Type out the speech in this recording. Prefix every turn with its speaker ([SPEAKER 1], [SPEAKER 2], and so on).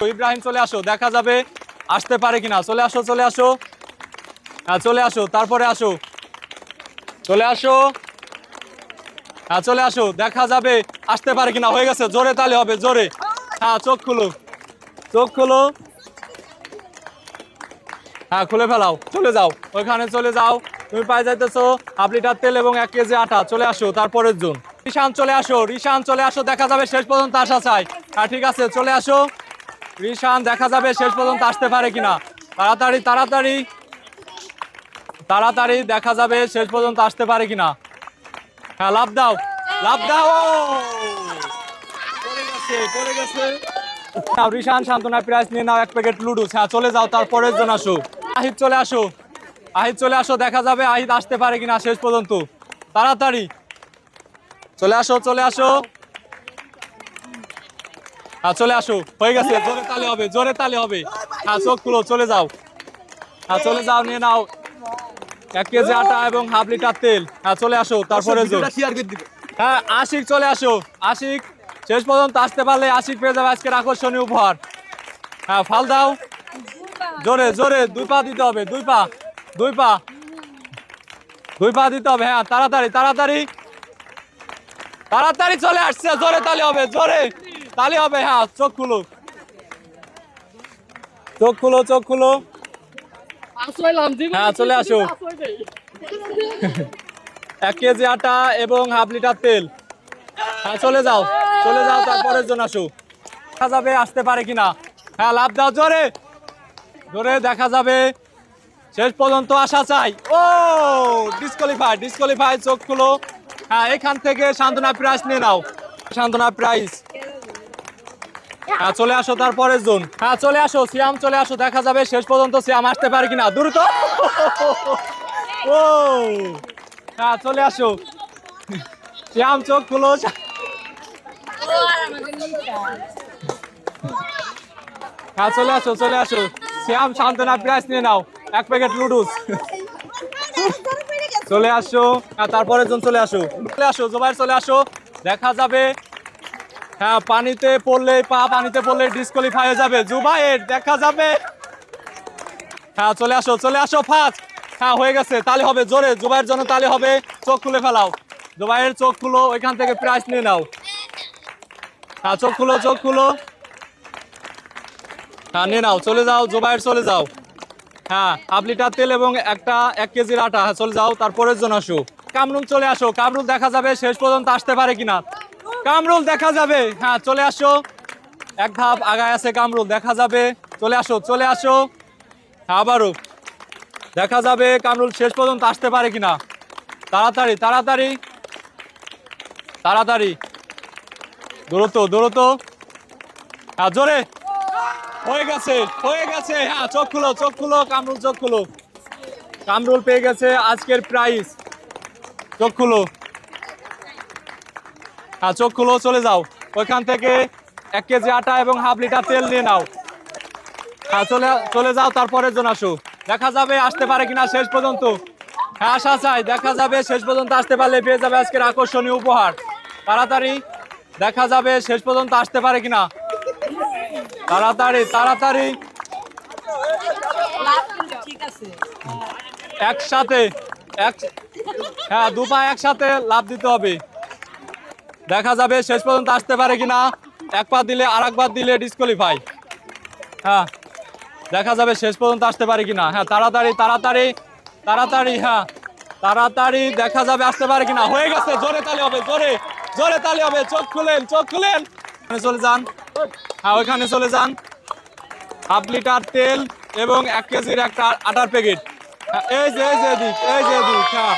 [SPEAKER 1] তো ইব্রাহিম, চলে আসো, দেখা যাবে, আসতে পারে কিনা। চলে আসো চলে আসো। হ্যাঁ চলে আসো, তারপরে আসো। চলে আসো। হ্যাঁ চলে আসো, দেখা যাবে, আসতে পারে কিনা। হয়ে গেছে, জোরে তালে হবে, জোরে। হ্যাঁ চোখ খুলো চোখ খুলো। হ্যাঁ খুলে ফেলাও, চলে যাও, ওইখানে চলে যাও। তুমি পাই যাইতেছো, হাফ লিটার তেল এবং এক কেজি আটা, চলে আসো, তারপরের জন। রিশান, চলে আসো, রিশান, চলে আসো, দেখা যাবে, শেষ পর্যন্ত আসা চাই। হ্যাঁ ঠিক আছে, চলে আসো। রিশান দেখা যাবে শেষ পর্যন্ত আসতে পারে কিনা। তাড়াতাড়ি তাড়াতাড়ি। তাড়াতাড়ি, দেখা যাবে শেষ পর্যন্ত আসতে পারে কিনা। হ্যাঁ লাভ দাও লাভ দাও। পড়ে গেছে নাও রিশান সান্ত্বনা প্রাইস নিয়ে নাও, এক প্যাকেট লুডুস হ্যাঁ চলে যাও, তারপরের জন আসো। আহিদ, চলে আসো। আহিদ, চলে আসো, দেখা যাবে আহিদ আসতে পারে কিনা শেষ পর্যন্ত। তাড়াতাড়ি। চলে আসো চলে আসো। হ্যাঁ চলে আসো। হয়ে গেছে জোরে তালে হবে জোরে তালে হবে। হ্যাঁ চোখ খুলো চলে যাও। হ্যাঁ চলে যাও নিয়ে নাও। এক কেজি আটা এবং হাফ লিটার তেল। হ্যাঁ চলে আসো তারপরে হ্যাঁ আশিক চলে আসো। আশিক শেষ পর্যন্ত আসতে পারলে আশিক পেয়ে যাবে আজকের আকর্ষণীয় উপহার। হ্যাঁ ফাল দাও। জোরে জোরে দুই পা দিতে হবে দুই পা দুই পা। দুই পা দিতে হবে হ্যাঁ তাড়াতাড়ি তাড়াতাড়ি। তাড়াতাড়ি চলে আসছে জোরে তালি হবে জোরে। তালি হবে হ্যাঁ চোখ খুলো। চোখ খুলো চোখ খুলো। হ্যাঁ চলে আসো। এক কেজি আটা এবং হাফ লিটার তেল। হ্যাঁ চলে যাও চলে যাও তারপরের জন্য আসো। দেখা যাবে আসতে পারে কিনা। হ্যাঁ লাভ দাও জোরে। জোরে দেখা যাবে। শেষ পর্যন্ত আসা চাই। ও ডিসকোয়ালিফাই ডিসকোয়ালিফাই চোখ খুলো। হ্যাঁ এখান থেকে সান্ত্বনা প্রাইজ নিয়ে নাও। সান্ত্বনা প্রাইজ হ্যাঁ চলে আসো তারপরের জন হ্যাঁ চলে আসো সিয়াম চলে আসো দেখা যাবে শেষ পর্যন্ত সিয়াম আসতে পারে কিনা দ্রুত। ও হ্যাঁ চলে আসো। শ্যাম চোখ খুলো। হ্যাঁ চলে আসো চলে আসো। শ্যাম সান্ত্বনা প্রাইস নিয়ে নাও এক প্যাকেট লুডুস চলে আসো। হ্যাঁ তারপরের জন চলে আসো। চলে আসো জোবাইর চলে আসো। দেখা যাবে হ্যাঁ পানিতে পড়লে পা, পানিতে পড়লে ডিসকোয়ালিফাই হয়ে যাবে। জুবাইর দেখা যাবে। হ্যাঁ চলে আসো চলে আসো ফার্স্ট হ্যাঁ হয়ে গেছে, তালে হবে, জোরে জুবাইয়ের জন্য তালে হবে, চোখ খুলে ফেলাও। জুবাইয়ের চোখ খুলো, ওইখান থেকে প্রাইস নিয়ে নাও। হ্যাঁ চোখ খুলো চোখ খুলো। হ্যাঁ নিয়ে নাও, চলে যাও জুবাইয়ের চলে যাও। হ্যাঁ হাফ লিটার তেল এবং একটা এক কেজির আটা হ্যাঁ চলে যাও তারপরের জন্য আসো। কামরুল চলে আসো, কামরুল দেখা যাবে, শেষ পর্যন্ত আসতে পারে কিনা। কামরুল, দেখা যাবে। হ্যাঁ চলে আসো। এক ধাপ আগায় আছে কামরুল, দেখা যাবে। চলে আসো চলে আসো। আবারও। দেখা যাবে কামরুল শেষ পর্যন্ত আসতে পারে কিনা। তাড়াতাড়ি তাড়াতাড়ি। তাড়াতাড়ি। দৌড়তো দৌড়তো হ্যাঁ জোরে। হয়ে গেছে হয়ে গেছে। হ্যাঁ চোখ খুলো চোখ খুলো, কামরুল, চোখ খুলো। কামরুল পেয়ে গেছে আজকের প্রাইস চোখ খুলো। চোখ খুলো, চলে যাও। ওইখান থেকে এক কেজি আটা এবং হাফ লিটার তেল নিয়ে নাও। হ্যাঁ চলে চলে যাও, তারপরের জন আসো দেখা যাবে, আসতে পারে কিনা শেষ পর্যন্ত। হ্যাঁ আসা চাই, দেখা যাবে, শেষ পর্যন্ত আসতে পারলে পেয়ে যাবে আজকের আকর্ষণীয় উপহার। তাড়াতাড়ি, দেখা যাবে, শেষ পর্যন্ত আসতে পারে কিনা। তাড়াতাড়ি তাড়াতাড়ি। একসাথে, এক হ্যাঁ দু পা একসাথে লাভ দিতে হবে। দেখা যাবে, শেষ পর্যন্ত আসতে পারে কিনা। এক পা দিলে আর এক পা দিলে ডিসকোয়ালিফাই হ্যাঁ দেখা যাবে শেষ পর্যন্ত আসতে পারে কিনা। হ্যাঁ তাড়াতাড়ি তাড়াতাড়ি তাড়াতাড়ি হ্যাঁ তাড়াতাড়ি দেখা যাবে আসতে পারে কিনা। হয়ে গেছে, জোরে তালি হবে, জোরে জোরে তালি হবে। চোখ খুলেন চোখ খুলেন। চলে যান। হ্যাঁ ওইখানে চলে যান। হাফ লিটার তেল এবং এক কেজির একটা আটার প্যাকেট এই যে এই যে দিক এই যে দিক হ্যাঁ।